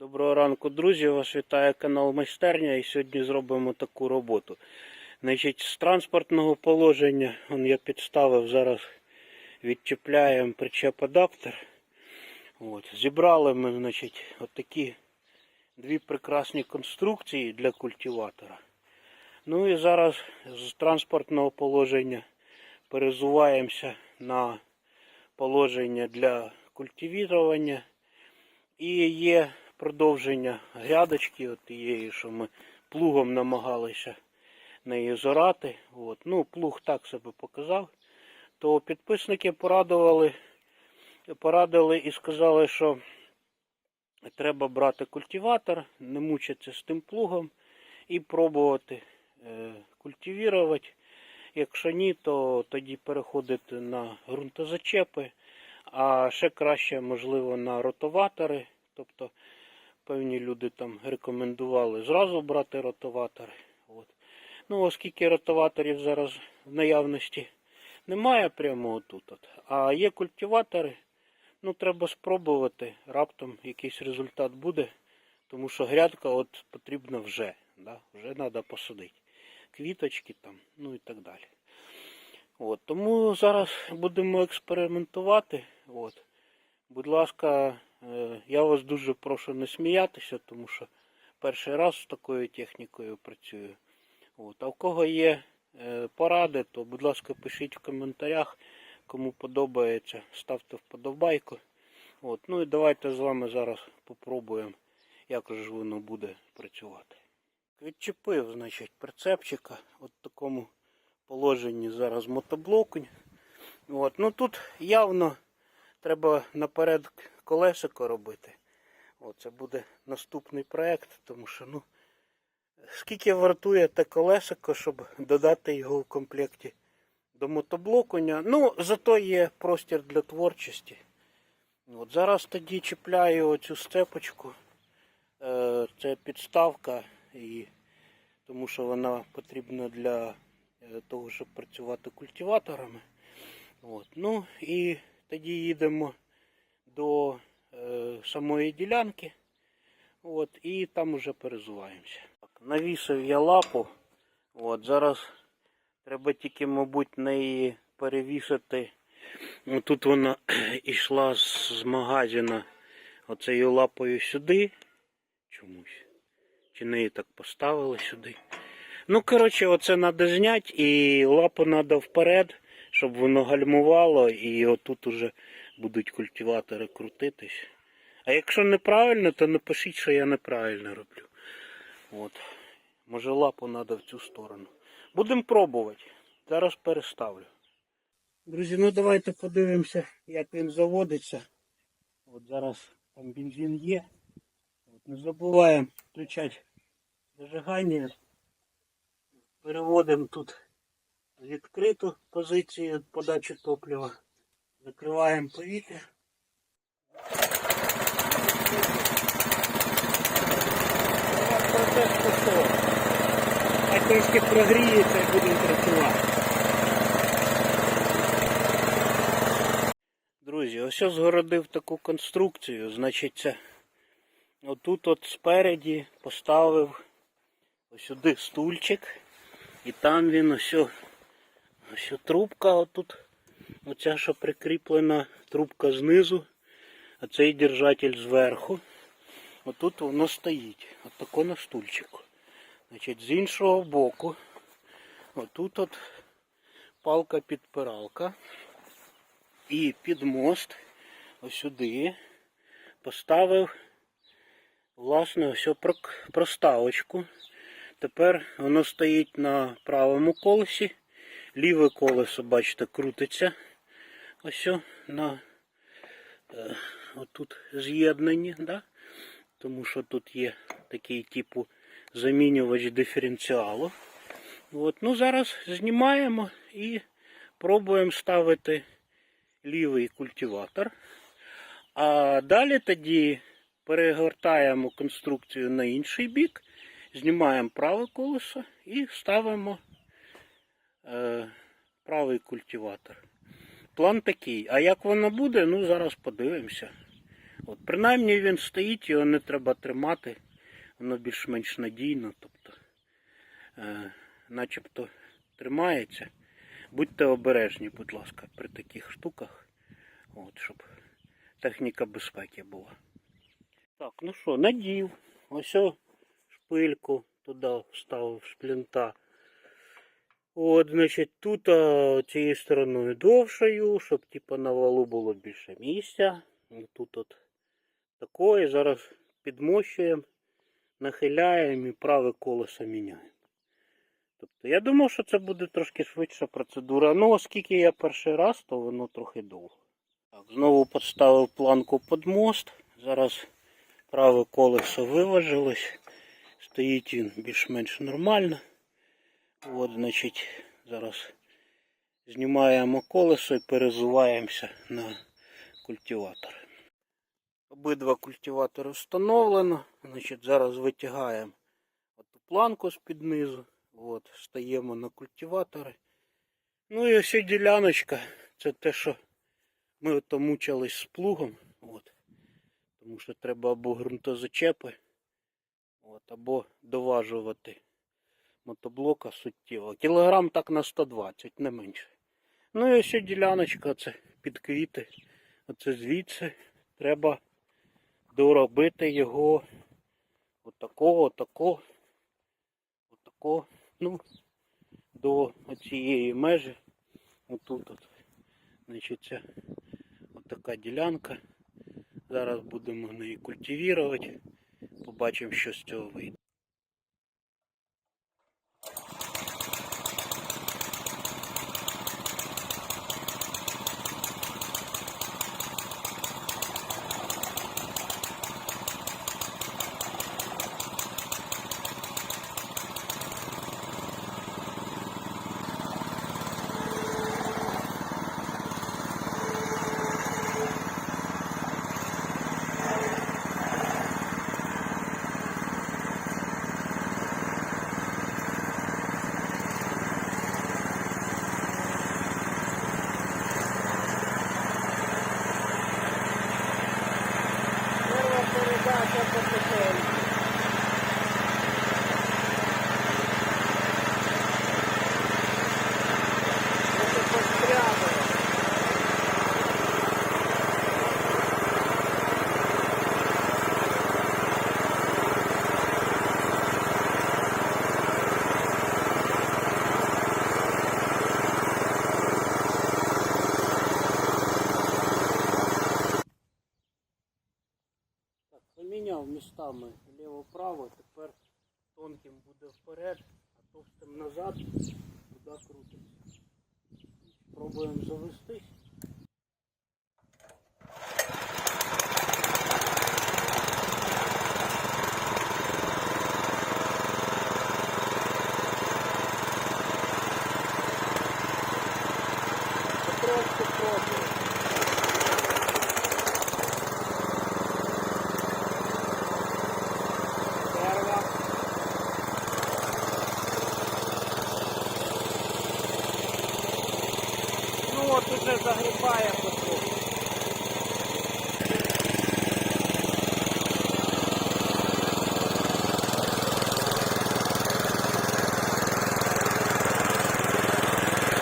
Доброго ранку, друзі! Вас вітає канал Майстерня і сьогодні зробимо таку роботу. Значить, з транспортного положення он я підставив, зараз відчіпляємо причеп-адаптер. От. Зібрали ми значить, отакі дві прекрасні конструкції для культиватора. Ну і зараз з транспортного положення перезуваємося на положення для культивірування. І є продовження грядочки, тієї, що ми плугом намагалися неї зорати. От. Ну, плуг так себе показав. То підписники порадували, порадили і сказали, що треба брати культиватор, не мучитися з тим плугом і пробувати е, культивірувати. Якщо ні, то тоді переходити на ґрунтозачепи, а ще краще, можливо, на ротоватори. Тобто певні люди там рекомендували зразу брати ротоватори. От. Ну, оскільки ротоваторів зараз в наявності немає прямо тут, от, а є культиватори, ну треба спробувати, раптом якийсь результат буде, тому що грядка от потрібна вже. Да? Вже треба посадити. Квіточки там, ну і так далі. От, тому зараз будемо експериментувати. От. Будь ласка, я вас дуже прошу не сміятися, тому що перший раз з такою технікою працюю. От. А в кого є е, поради, то будь ласка, пишіть в коментарях. Кому подобається, ставте вподобайку. От. Ну і давайте з вами зараз попробуємо, як же воно буде працювати. Відчепив, значить, прицепчика от в такому положенні зараз мотоблокунь. От. Ну тут явно треба наперед колесико робити. От, це буде наступний проект, тому що ну, скільки вартує те колесико, щоб додати його в комплекті до мотоблокуня. Ну, зато є простір для творчості. От, зараз тоді чіпляю оцю степочку. Е, це підставка, і, тому що вона потрібна для е, того, щоб працювати культиваторами. От. Ну і тоді їдемо до е, самої ділянки. От, і там вже перезуваємося. Навісив я лапу. От, зараз треба тільки, мабуть, неї перевісити. Ну, тут вона йшла з, магазина оцею лапою сюди. Чомусь. Чи неї так поставили сюди. Ну, коротше, оце треба зняти і лапу треба вперед, щоб воно гальмувало, і отут уже будуть культиватори крутитись. А якщо неправильно, то напишіть, що я неправильно роблю. От. Може лапу треба в цю сторону. Будемо пробувати. Зараз переставлю. Друзі, ну давайте подивимося, як він заводиться. От зараз там бензин є. От, не забуваємо включати зажигання. Переводимо тут відкриту позицію подачі топлива. Закриваємо повітря. А трішки прогріється і будемо працювати. Друзі, ось я згородив таку конструкцію. Значить, це отут от спереді поставив ось сюди стульчик. І там він ось, ось трубка отут. Оця, що прикріплена трубка знизу, а цей держатель зверху. Отут воно стоїть. Отако на стульчику. Значить, з іншого боку, отут от палка-підпиралка. І під мост ось сюди поставив власне ось проставочку. Тепер воно стоїть на правому колесі. Ліве колесо, бачите, крутиться. Ось на е, отут з'єднані, да? тому що тут є такий типу замінювач диференціалу. От. Ну, зараз знімаємо і пробуємо ставити лівий культиватор. А далі тоді перегортаємо конструкцію на інший бік, знімаємо праве колесо і ставимо е, правий культиватор. План такий. А як воно буде, ну зараз подивимося. От, принаймні він стоїть, його не треба тримати, воно більш-менш надійно, тобто, е, начебто тримається. Будьте обережні, будь ласка, при таких штуках, от, щоб техніка безпеки була. Так, ну що, надів. Ось шпильку туди вставив шплінта. От, значить, тут а, цією стороною довшою, щоб типу, на валу було більше місця. І Тут от такої. Зараз підмощуємо, нахиляємо і праве колесо міняємо. Тобто я думав, що це буде трошки швидша процедура. Ну, оскільки я перший раз, то воно трохи довго. Так, знову поставив планку під мост. Зараз праве колесо виважилось. Стоїть він більш-менш нормально. От, значить, зараз знімаємо колесо і перезуваємося на культиватор. Обидва культиватори встановлено. Значить, зараз витягаємо оту планку з-під низу. От, стаємо на культиватори. Ну і ось діляночка. Це те, що ми ото мучились з плугом. От. Тому що треба або ґрунтозачепи, от, або доважувати мотоблока суттєво. Кілограм так на 120, не менше. Ну і ось діляночка, це під квіти. Оце звідси треба доробити його отако, отако, отако, ну, до цієї межі. Отут от. Значить, це отака ділянка. Зараз будемо неї культивувати. Побачимо, що з цього вийде. ต่อมือ Ну от уже загрібає потроху.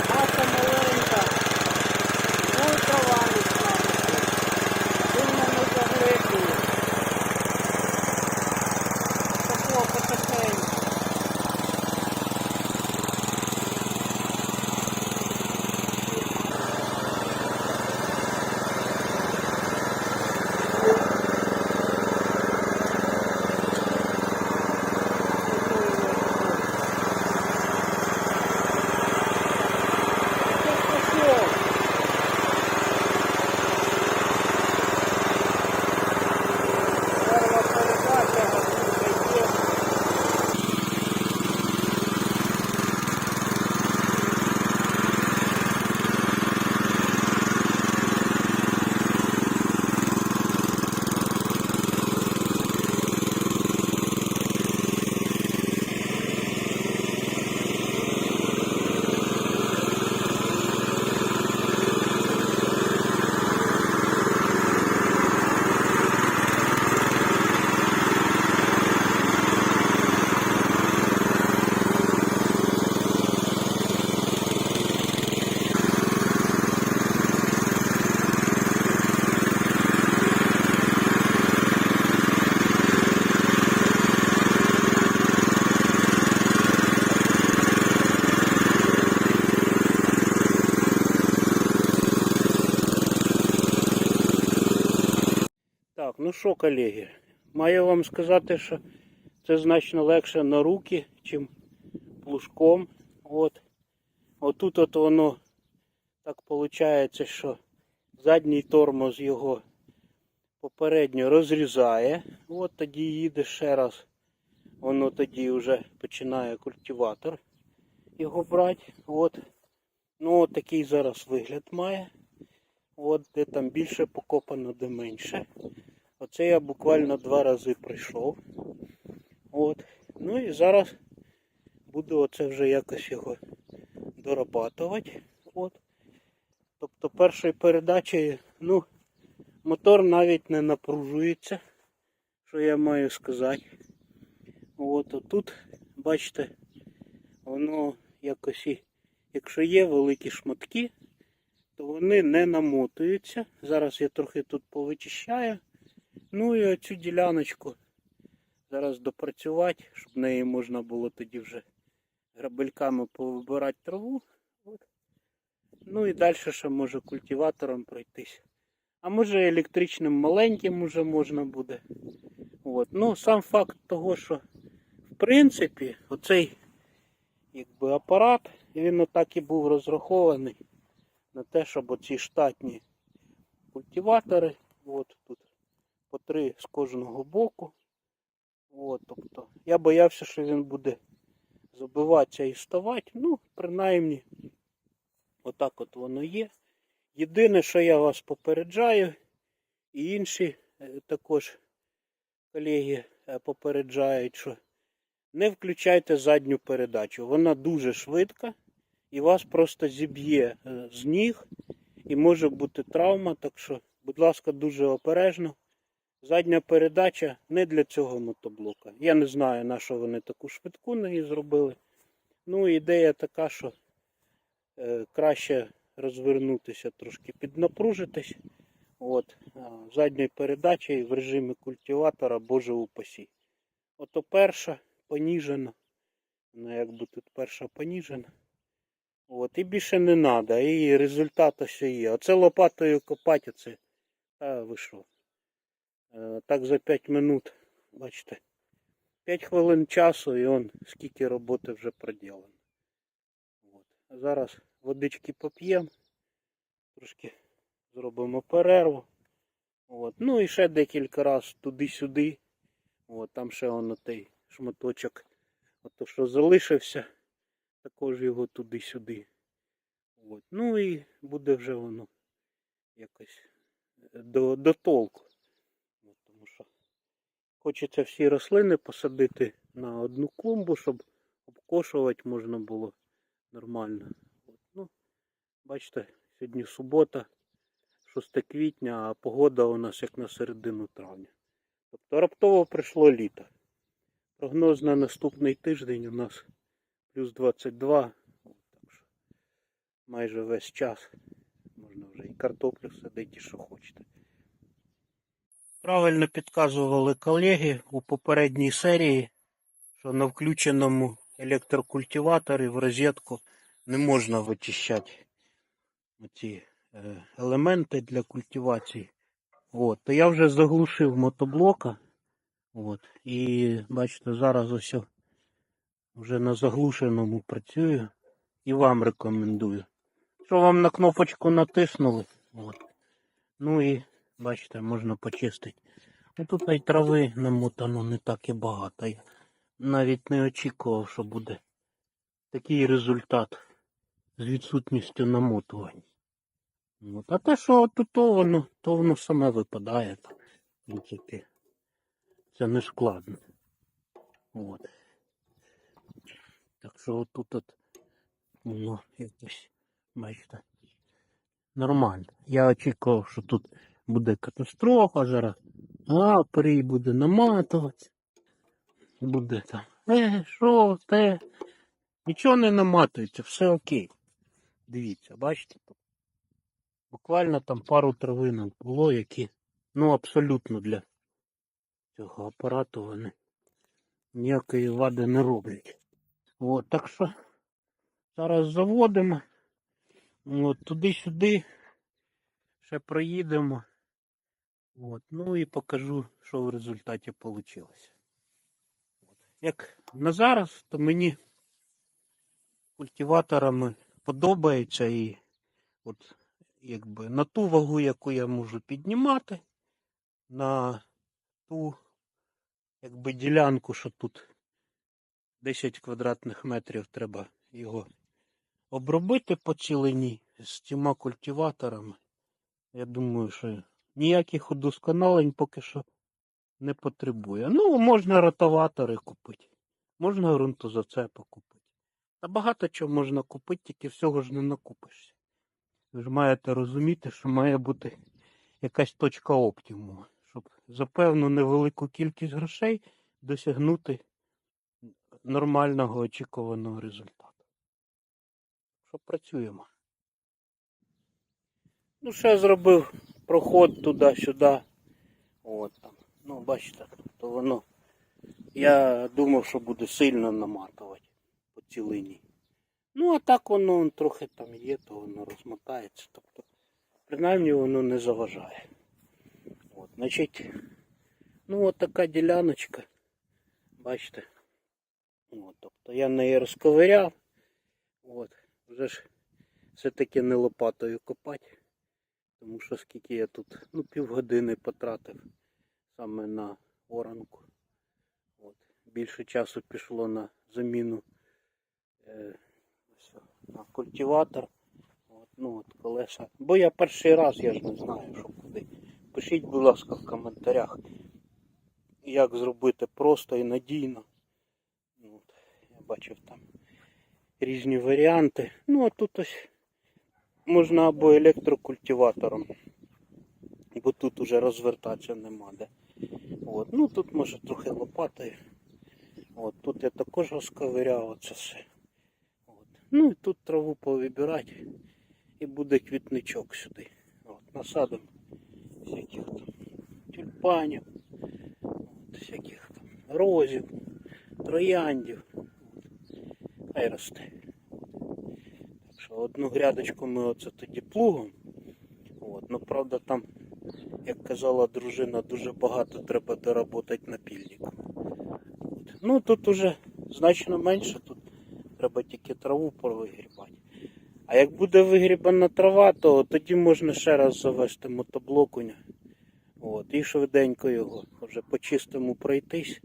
Маса маленька. Ну і трава не Сильно не загриблює. Тако потихеньку. Ну що, колеги, маю вам сказати, що це значно легше на руки, чим плужком. От. Отут от воно так виходить, що задній тормоз його попередньо розрізає. От тоді їде ще раз. Воно тоді вже починає культиватор його брати. От. Ну от такий зараз вигляд має. От де там більше покопано, де менше. Оце я буквально два рази пройшов. От. Ну і зараз буду оце вже якось його дорабатувати. От. Тобто першою передачею, ну, мотор навіть не напружується, що я маю сказати. От тут, бачите, воно якось і, якщо є великі шматки, то вони не намотуються. Зараз я трохи тут повичищаю. Ну і оцю діляночку зараз допрацювати, щоб неї можна було тоді вже грабельками повибирати траву. Ну і далі ще може культиватором пройтись. А може електричним маленьким уже можна буде. От. Ну, сам факт того, що в принципі оцей якби, апарат, він отак і був розрахований на те, щоб оці штатні культиватори, от тут по три з кожного боку. От, тобто, я боявся, що він буде забиватися і ставати. Ну, принаймні, отак от воно є. Єдине, що я вас попереджаю, і інші е, також колеги е, попереджають, що не включайте задню передачу. Вона дуже швидка і вас просто зіб'є е, з ніг і може бути травма. Так що, будь ласка, дуже обережно. Задня передача не для цього мотоблока. Я не знаю, на що вони таку швидку неї зробили. Ну, ідея така, що е, краще розвернутися, трошки піднапружитись. От, а, задньою передачею в режимі культиватора Боже упасі. Ото перша поніжена. Вона якби тут перша поніжена. От, і більше не треба. І результат ось є. Оце лопатою копати, оце. Та ви що? Е, Так за 5 минут, бачите, 5 хвилин часу і он скільки роботи вже проділено. От. Зараз водички поп'ємо, трошки зробимо перерву. От. Ну і ще декілька разів туди-сюди. Там ще воно той шматочок, ото що залишився, також його туди-сюди. Ну і буде вже воно якось до, до толку. Хочеться всі рослини посадити на одну клумбу, щоб обкошувати можна було нормально. От, ну, бачите, сьогодні субота, 6 квітня, а погода у нас як на середину травня. Тобто раптово прийшло літо. Прогноз на наступний тиждень у нас плюс 22. От, так що майже весь час. Можна вже і картоплю садити, і що хочете. Правильно підказували колеги у попередній серії, що на включеному електрокультиваторі в розетку не можна вичищати ці е, елементи для культивації. От, то я вже заглушив мотоблока. От, і бачите, зараз ось вже на заглушеному працюю і вам рекомендую. Що вам на кнопочку натиснули, от. ну і бачите, можна почистити. Ну, тут і трави намотано не так і багато. Я навіть не очікував, що буде такий результат з відсутністю намотувань. От. А те, що тут то воно, то воно саме випадає. В принципі, це не складно. От. Так що отут от воно якось, бачите, нормально. Я очікував, що тут буде катастрофа зараз. А, прий буде наматуватися. Буде там. Е, що, те. Нічого не наматується, все окей. Дивіться, бачите? Буквально там пару травинок було, які, ну, абсолютно для цього апарату вони ніякої вади не роблять. От, так що зараз заводимо. От, туди-сюди ще проїдемо. От. Ну і покажу, що в результаті вийшло. Як на зараз, то мені культиваторами подобається і от якби на ту вагу, яку я можу піднімати, на ту якби ділянку, що тут 10 квадратних метрів треба його обробити по цілині з цими культиваторами. Я думаю, що ніяких удосконалень поки що не потребує. Ну, можна ротоватори купити, можна ґрунтозацепи купити. Та багато чого можна купити, тільки всього ж не накупишся. Ви ж маєте розуміти, що має бути якась точка оптимуму, щоб за певну невелику кількість грошей досягнути нормального очікуваного результату. Що працюємо. Ну, ще зробив проход туди-сюди. От там. Ну, бачите, то воно. Я думав, що буде сильно наматувати по цілині. Ну, а так воно он, трохи там є, то воно розмотається. Тобто, принаймні воно не заважає. От, значить, ну от така діляночка. Бачите. От, тобто я неї розковиряв. От, вже ж все-таки не лопатою копати. Тому що скільки я тут, ну, півгодини потратив саме на оранку. От. Більше часу пішло на заміну е, на культиватор. От, ну, от колеса. Бо я перший раз, я ж не знаю, що куди. Пишіть, будь ласка, в коментарях, як зробити просто і надійно. От, я бачив там різні варіанти. Ну, а тут ось можна або електрокультиватором, бо тут уже розвертатися нема де. От. Ну тут може трохи лопатою. От. Тут я також розковиряв оце все. От. Ну і тут траву повибирати і буде квітничок сюди. От. Насадимо всяких там тюльпанів, от. всяких там розів, трояндів. От. Хай росте. Одну грядочку ми оце тоді плугом. От. Ну правда там як казала дружина, дуже багато треба доработати напільником. Ну тут уже значно менше, тут треба тільки траву провигрібати. А як буде вигрібана трава, то тоді можна ще раз завести мотоблокуня. От, і швиденько його вже по чистому пройтись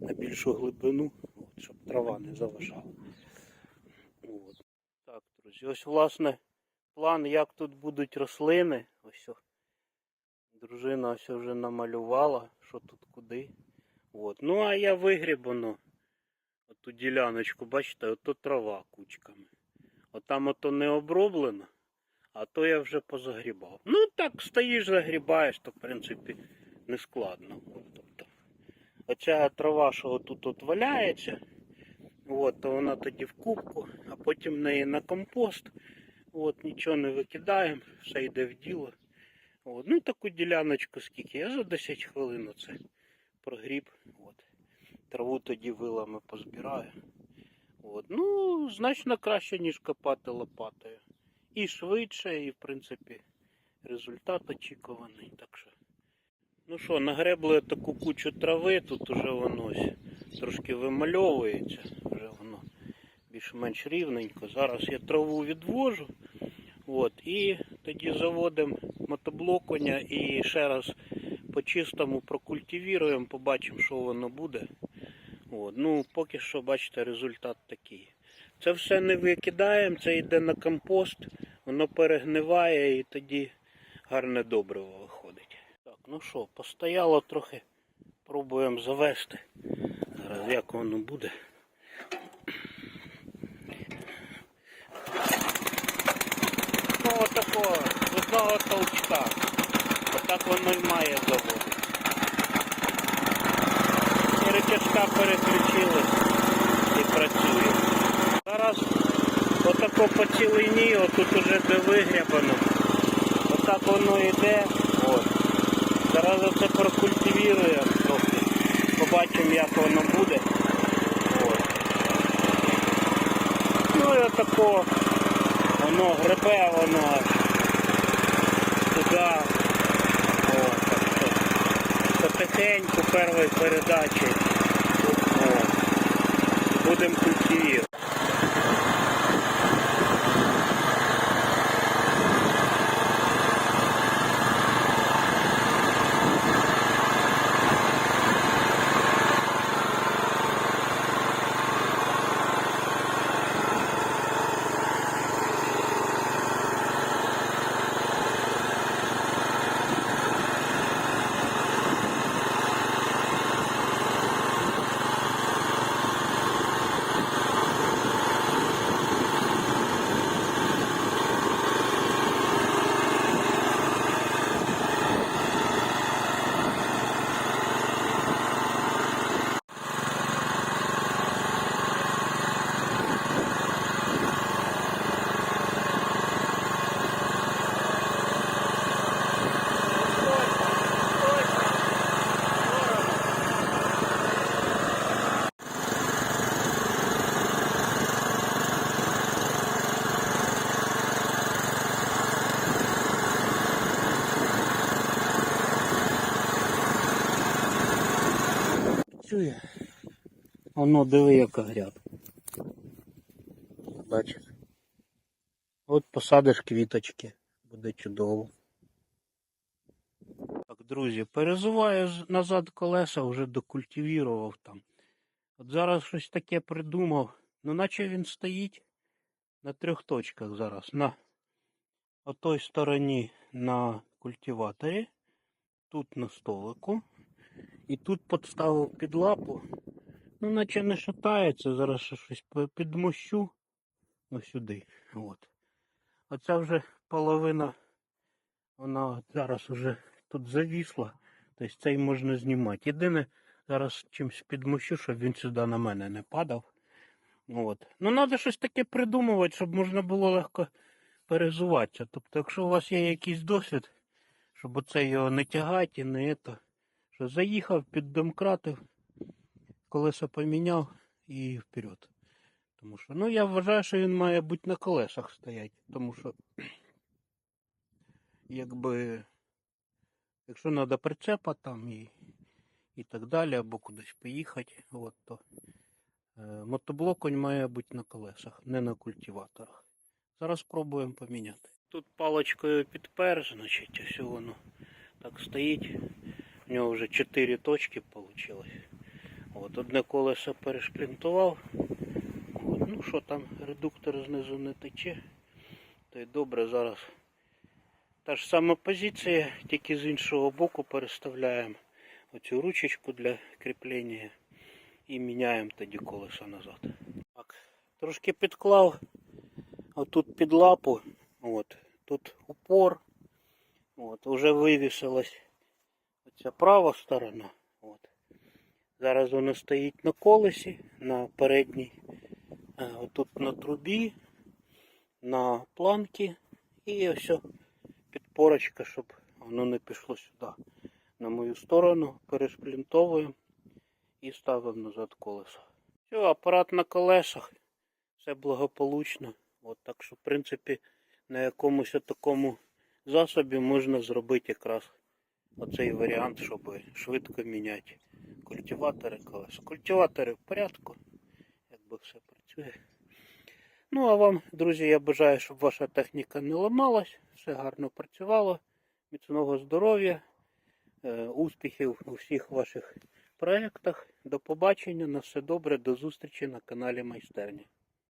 на більшу глибину, от, щоб трава не заважала. Друзі, ось власне план, як тут будуть рослини. Ось. Дружина ось вже намалювала, що тут куди. От. Ну а я вигрібано. Оту діляночку, бачите, ото трава кучками. Отам ото не оброблено, а то я вже позагрібав. Ну так стоїш, загрібаєш, то в принципі не складно. Тобто, оця трава, що отут от валяється, от, то вона тоді в кубку, а потім в неї на компост. От, нічого не викидаємо, все йде в діло. От, ну таку діляночку скільки. Я за 10 хвилин оце прогріб. От. Траву тоді вилами позбираю. От. Ну, значно краще, ніж копати лопатою. І швидше, і в принципі результат очікуваний. Так що. Ну що, нагребли таку кучу трави, тут уже воно трошки вимальовується, більш-менш рівненько. Зараз я траву відвожу. От, і тоді заводимо мотоблоконя і ще раз по-чистому прокультивіруємо, побачимо, що воно буде. От, ну, поки що, бачите, результат такий. Це все не викидаємо, це йде на компост, воно перегниває і тоді гарне добриво виходить. Так, ну що, постояло трохи, пробуємо завести. Зараз як воно буде. З одного толчка. Отак воно і має заводити. І переключились і працює. Зараз отако по цілині, отут уже де вигрябано. Отак воно йде. От. Зараз оце прокультивіруємо трохи. Побачимо як воно буде. От. Ну і отако воно гребе, воно сюда. Вот. Потихеньку первої передачі. будемо тут. Працює. Воно диви, яка грядка. Бачиш. От посадиш квіточки. Буде чудово. Так, друзі, перезуваю назад колеса, вже докультивірував там. От зараз щось таке придумав. Ну, наче він стоїть на трьох точках зараз. На отой стороні на культиваторі, тут на столику. І тут підставив під лапу. Ну, наче не шатається, зараз ще щось підмощу. Ну, сюди. От. Оця вже половина, вона зараз уже тут завісла. Тобто цей можна знімати. Єдине, зараз чимось підмощу, щоб він сюди на мене не падав. От. Ну, треба щось таке придумувати, щоб можна було легко перезуватися. Тобто, якщо у вас є якийсь досвід, щоб оце його не тягати і не це, що заїхав, піддомкратив, колеса поміняв і вперед. Тому що, ну я вважаю, що він має бути на колесах стояти. Тому що, якби, якщо треба прицепа там і, і так далі, або кудись поїхати, от, то е, мотоблок має бути на колесах, не на культиваторах. Зараз спробуємо поміняти. Тут паличкою підпер, значить, ось воно так стоїть. У нього вже 4 точки вийшло. От, одне колесо перешплінтував. От, ну що там, редуктор знизу не тече. То й добре зараз. Та ж сама позиція, тільки з іншого боку переставляємо оцю ручечку для кріплення і міняємо тоді колесо назад. Так, трошки підклав отут під лапу. От, тут упор. От, вже вивісилась оця права сторона. От. Зараз вона стоїть на колесі, на передній, е, отут на трубі, на планки і ось підпорочка, щоб воно не пішло сюди. На мою сторону перешплінтовуємо і ставимо назад колесо. Все, апарат на колесах. Все благополучно. От, так що, в принципі, на якомусь такому засобі можна зробити якраз оцей варіант, щоб швидко міняти культиватори колеса. Культиватори в порядку, якби все працює. Ну а вам, друзі, я бажаю, щоб ваша техніка не ламалась, все гарно працювало, міцного здоров'я, е, успіхів у всіх ваших проєктах. До побачення, на все добре, до зустрічі на каналі Майстерня.